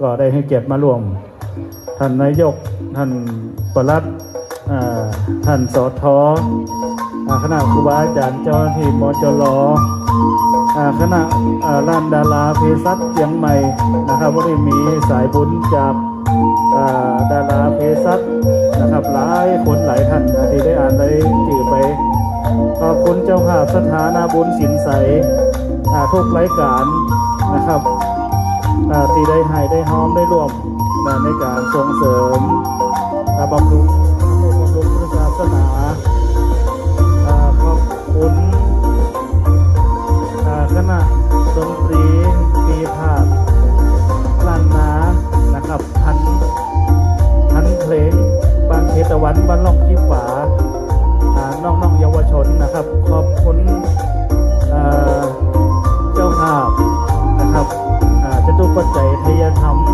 ก็ได้ให้เกียรติมาร่วม ท่านนายก ท่านปลัดท่านสอทอคณะครูบาอาจารย์เจ้าหน้าที่มจรอ่าคณะอ่าล้านดาราเภสัชเชียงใหม่นะครับวันนี้มีสายบุญจากดาราเภสัชนะครับหลายคนหลายท่านที่ได้อ่านได้จื่อไป ขอบคุณเจ้าภาพสถานาบุญสินใสทุกรายการนะครับ ที่ได้ให้ได้หอมได้รวมในการส่งเสริมบำรุงบำรุงพุทธศาสนาขอบคุณอ่าคณะดนตรีปีภาคล้านนานะครับพันพันเพลงบางเทตะวันบ้านล่องขี้ฝาน้อ่าน้องเยาวชนนะครับ ขอบคุณเจ้าภาพนะครับ ปัจจัยพยธรรม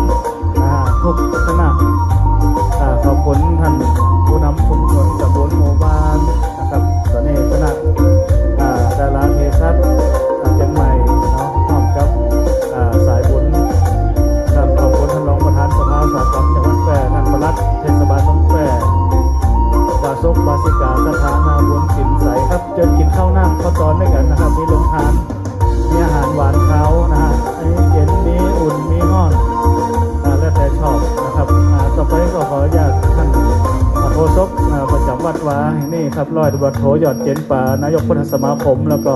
ครับร้อยตำรวจโทยอดเจนปานายกพุทธสมาคม แล้วก็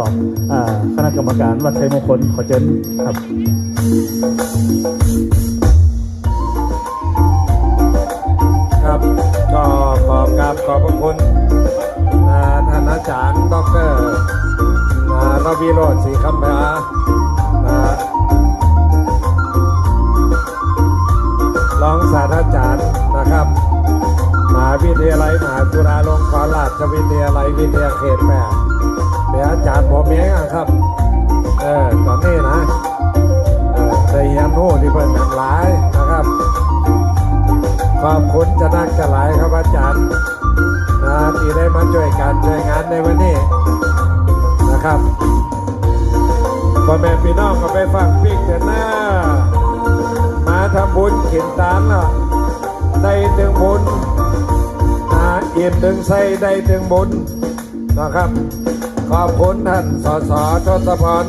คณะกรรมการวัดไทยมงคลขอเจนครับครับก็ขอบกราบขอบพระคุณอ่าท่านอาจารย์ดอกเตอรอ่ารวีโรจน์ศรีคำพาอ่ารองศาสตราจารย์นะครับาวิทยาลัยมหาจุฬาลงกรณราชวิทยาลัยวิทยาเขตแปดเป็นอาจารย์ผมเองอะครับ เออตอนนี้นะเออเรียนรู้ที่เพิ่นทั้งหลายนะครับขอบคุณจะนักจะหลายครับอาจารย์นะที่ได้มาช่วยการช่วยงานในวันนี้นะครับพ่อแม่พี่น้องก็ไปฟังพิกเถอะนะมาทำบุญกินตานแล้วได้ถึงบุญ หยิบถึงใส่ได้ถึงบุญนะครับ ขอบคุณท่านสสทศพร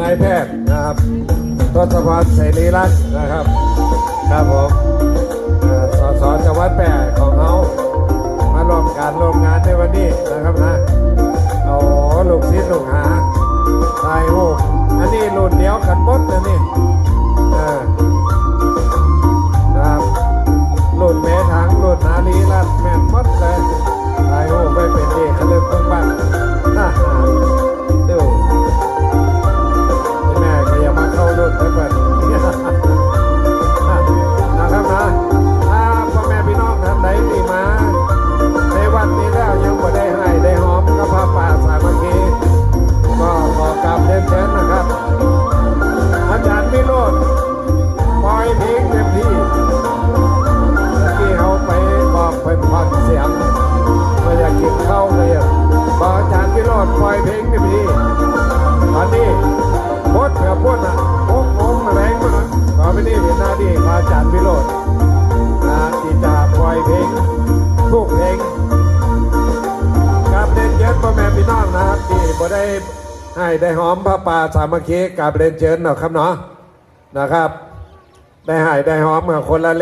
นายแพทย์นะครับทศพรเสรีรัตน์นะครับ ครับผม ให้ได้หอมพระป่าสามัคคีกับเรนเชิญเนาะครับเนาะนะครับ ได้ให้ได้หอมกับคนละ